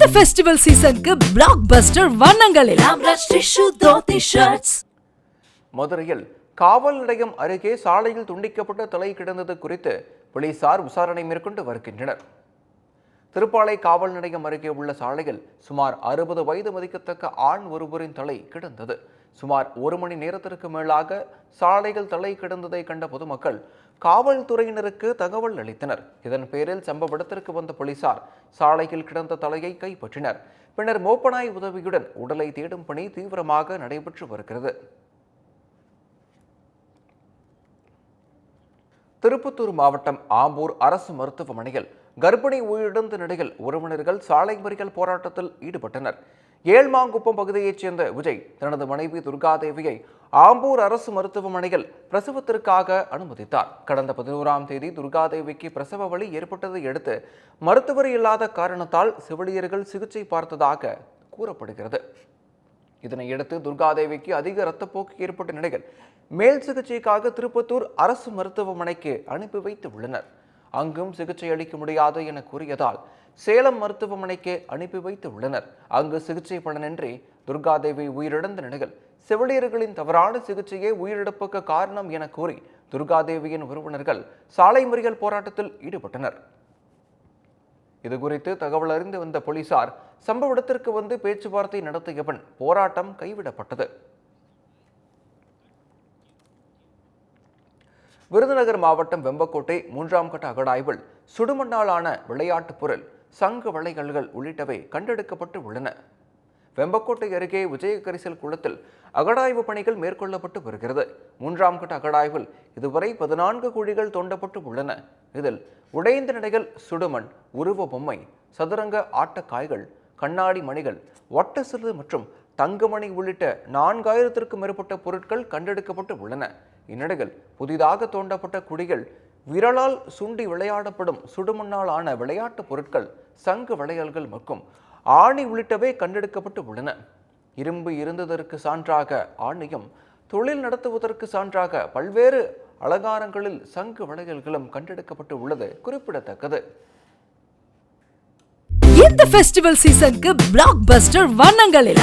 இந்த ஃபெஸ்டிவல் சீசனுக்கு பிளாக் பஸ்டர் வண்ணங்களில் மதுரையில் காவல் நிலையம் அருகே சாலையில் துண்டிக்கப்பட்ட தலை கிடந்தது குறித்து போலீசார் விசாரணை மேற்கொண்டு வருகின்றனர். திருப்பாலை காவல் நிலையம் அருகே உள்ள சாலையில் சுமார் அறுபது வயது மதிக்கத்தக்க ஆண் ஒருவரின் தலை கிடந்தது. சுமார் ஒரு மணி நேரத்திற்கு மேலாக சாலையில் தலை கிடந்ததை கண்ட பொதுமக்கள் காவல்துறையினருக்கு தகவல் அளித்தனர். இதன் பேரில் சம்பவ இடத்திற்கு வந்த போலீசார் சாலையில் கிடந்த தலையை கைப்பற்றினர். பின்னர் மோப்பனாய் உதவியுடன் உடலை தேடும் பணி தீவிரமாக நடைபெற்று வருகிறது. திருப்பத்தூர் மாவட்டம் ஆம்பூர் அரசு மருத்துவமனையில் கர்ப்பிணி உயிரிழந்த நிலையில் உறவினர்கள் சாலை மறியல் போராட்டத்தில் ஈடுபட்டனர். ஏழ்மாங்குப்பம் பகுதியைச் சேர்ந்த விஜய் தனது மனைவி துர்காதேவியை ஆம்பூர் அரசு மருத்துவமனையில் பிரசவத்திற்காக அனுமதித்தார். கடந்த பதினோராம் தேதி துர்காதேவிக்கு பிரசவ வலி ஏற்பட்டதை அடுத்து மருத்துவர் இல்லாத காரணத்தால் செவிலியர்கள் சிகிச்சை பார்த்ததாக கூறப்படுகிறது. இதனையடுத்து துர்காதேவிக்கு அதிக இரத்தப்போக்கு ஏற்பட்ட நிலையில் மேல் சிகிச்சைக்காக திருப்பத்தூர் அரசு மருத்துவமனைக்கு அனுப்பி வைத்து உள்ளனர். அங்கும் சிகிச்சை அளிக்க முடியாது என கூறியதால் சேலம் மருத்துவமனைக்கு அனுப்பி வைத்து உள்ளனர். அங்கு சிகிச்சை பலனின்றி துர்காதேவி உயிரிழந்த நிலையில் செவிலியர்களின் தவறான சிகிச்சையே உயிரிழப்புக்கு காரணம் என கூறி துர்காதேவியின் உறவினர்கள் சாலை மறியல் போராட்டத்தில் ஈடுபட்டனர். இதுகுறித்து தகவல் அறிந்து வந்த போலீசார் சம்பவ இடத்திற்கு வந்து பேச்சுவார்த்தை நடத்திய பின் போராட்டம் கைவிடப்பட்டது. விருதுநகர் மாவட்டம் வெம்பக்கோட்டை மூன்றாம் கட்ட அகடாய்வில் சுடுமண்ணாலான விளையாட்டுப் பொருள் சங்கு வளைகல்கள் உள்ளிட்டவை கண்டெடுக்கப்பட்டு உள்ளன. வெம்பக்கோட்டை அருகே விஜயகரிசல் குளத்தில் அகடாய்வு பணிகள் மேற்கொள்ளப்பட்டு வருகிறது. மூன்றாம் கட்ட அகடாய்வில் இதுவரை பதினான்கு குழிகள் தோண்டப்பட்டு உள்ளன. இதில் உடைந்த நடைகள் சுடுமண் உருவ பொம்மை சதுரங்க ஆட்டக்காய்கள் கண்ணாடி மணிகள் ஒட்ட சிறு மற்றும் தங்கமணி உள்ளிட்ட நான்காயிரத்திற்கும் மேற்பட்ட பொருட்கள் கண்டெடுக்கப்பட்டு உள்ளன. இந்நிலையில் புதிதாக தோண்டப்பட்ட குழிகள் விரலால் சுண்டி விளையாடப்படும் சுடுமண்ணால் ஆன விளையாட்டுப் பொருட்கள் சங்கு வளையல்கள் மற்றும் ஆணி உள்ளிட்டவை கண்டெடுக்கப்பட்டு உள்ளன. இரும்பு இருந்ததற்கு சான்றாக ஆணியும் தொழில் நடத்துவதற்கு சான்றாக பல்வேறு அலங்காரங்களில் சங்கு வளையல்களும் கண்டெடுக்கப்பட்டு உள்ளது. குறிப்பிடத்தக்கது. இந்த ஃபெஸ்டிவல் சீசனுக்கு பிளாக் பஸ்டர் வண்ணங்களில்